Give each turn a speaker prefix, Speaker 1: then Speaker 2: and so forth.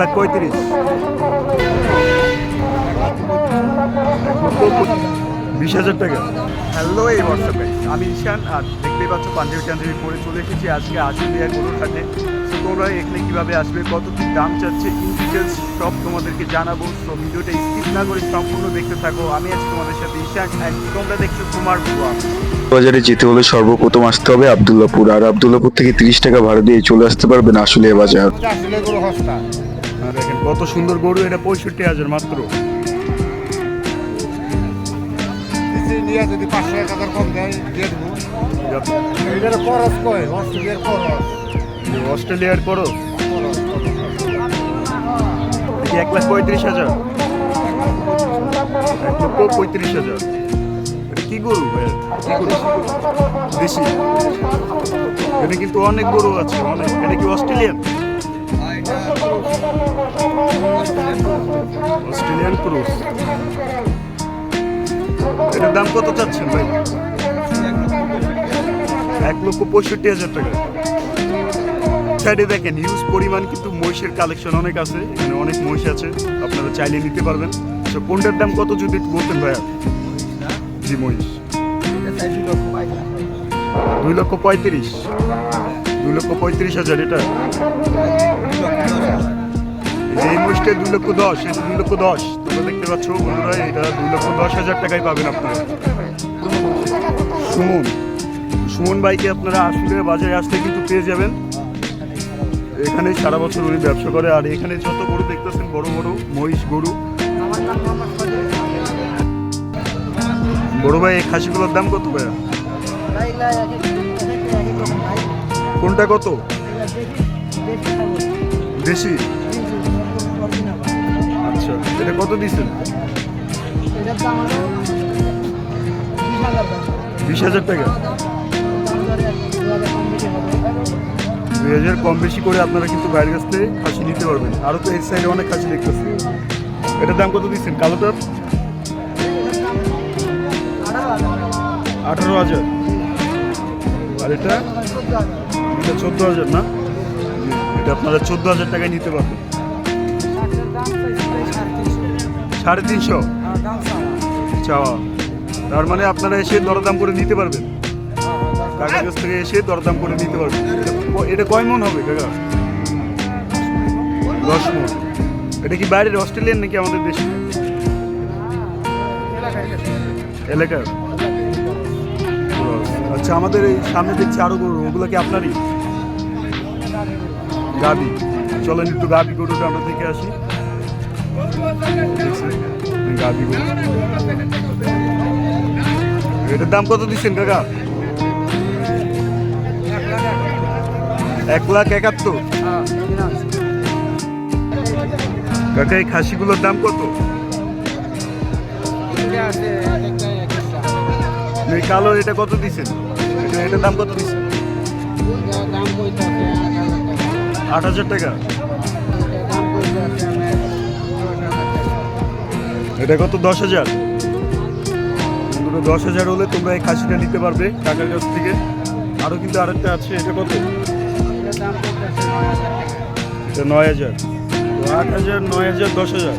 Speaker 1: লাখ পঁয়ত্রিশ। বিশ হাজার টাকা। হ্যালো এই হোয়াটসঅ্যাপে। আমি ঈশান আর দেখতেই পাচ্ছ পাঞ্জাবি টাঞ্জাবি পরে চলে এসেছি আজকে আশুলিয়া গরুর হাটে তোমরা এখানে কীভাবে আসবে কত কি দাম চাচ্ছে ইন ডিটেলস সব তোমাদেরকে জানাব। তো ভিডিওটা স্কিপ না করে সম্পূর্ণ দেখতে থাকো। আমি আছি তোমাদের সাথে ঈশান অ্যান্ড তোমরা দেখছ তোমার বুয়া।
Speaker 2: বাজারে যেতে হলে সর্বপ্রথম আসতে হবে আবদুল্লাপুর। আর আবদুল্লাপুর থেকে তিরিশ টাকা ভাড়া দিয়ে চলে আসতে পারবেন আসলে বাজার।
Speaker 1: দেখেন কত সুন্দর গরু এটা পঁয়ষট্টি হাজার মাত্র।
Speaker 3: যদি পাঁচশো এক হাজার কম দেয় দিয়ে দেবো। এটার খরচ কয়? অস্ট্রেলিয়ার খরচ।
Speaker 1: অস্ট্রেলিয়ার করো এক লাখ পঁয়ত্রিশ হাজার। এক লক্ষ পঁয়ত্রিশ হাজার। কি গরু ভাই কি গরু? দেশি। এটা কিন্তু অনেক গরু আছে অনেক। এটা কি অস্ট্রেলিয়ান? অস্ট্রেলিয়ান ক্রুজ এটার দাম কত চাচ্ছেন ভাই? এক লক্ষ পঁয়ষট্টি হাজার টাকা। সাইডে দেখেন হিউজ পরিমাণ কিন্তু মহিষের কালেকশন অনেক আছে। এখানে অনেক মহিষ আছে, আপনারা চাইলে নিতে পারবেন। তো কোনটার দাম কত যদি একটু বলতেন ভাইয়া? জি, মহিষ। দুই লক্ষ পঁয়ত্রিশ। দুই লক্ষ পঁয়ত্রিশ হাজার, এটা? এই মহিষটা দুই লক্ষ দশ এটা দুই লক্ষ দশ। তোমরা দেখতে পাচ্ছ বন্ধুরা, এটা দুই লক্ষ দশ হাজার টাকায় পাবেন আপনারা। সুমন সুমন ভাইকে আপনারা আসলে বাজারে আসলে কিন্তু পেয়ে যাবেন। এখানে সারা বছর উনি ব্যবসা করে, আর এখানে যত গরু দেখতেছেন, বড় বড় মহিষ গরু। বড় ভাই, এই খাসিগুলোর দাম কত ভাইয়া? কোনটা কত? দেশি? আচ্ছা এটা কত দিচ্ছেন? বিশ হাজার টাকা। দুই হাজার কম বেশি করে আপনারা কিন্তু বাইরের কাছ থেকে খাসি নিতে পারবেন। আরও তো এই সাইডে অনেক খাসি দেখতেছি। এটার দাম কত দিচ্ছেন? কালোটার? আঠারো হাজার। আর এটা? এটা চোদ্দ হাজার না? এটা আপনারা চোদ্দ হাজার টাকায় নিতে পারবেন। সাড়ে তিনশো? চাওয়া। তার মানে আপনারা এসে দরদাম করে নিতে পারবেন। কাকার কাছ থেকে এসে দরদাম করে নিতে পারবেন। এটা কয় মন হবে, কাকা? দশ মন। এটা কি বাইরের অস্ট্রেলিয়ান নাকি আমাদের দেশে? এলাকার। আচ্ছা আমাদের এই সামনে দেখছি আরও ওগুলো কি আপনারই? গাবি। চলেন একটু গাবি গরুটা আমরা দেখে আসি। গাবি গরু। এটার দাম কত দিচ্ছেন, কাকা? এক লাখ একাত্তর। কাকা, এই খাসিগুলোর দাম কত? কালো এটা কত দিচ্ছেন? এটার দাম কত দিচ্ছেন? আট হাজার টাকা। এটা কত? দশ হাজার। দুটো দশ হাজার হলে তোমরা এই খাসিটা নিতে পারবে কাকার কাছ থেকে। আরও কিন্তু আরেকটা আছে, এটা কত? এটা নয় হাজার। আট হাজার, নয় হাজার, দশ হাজার।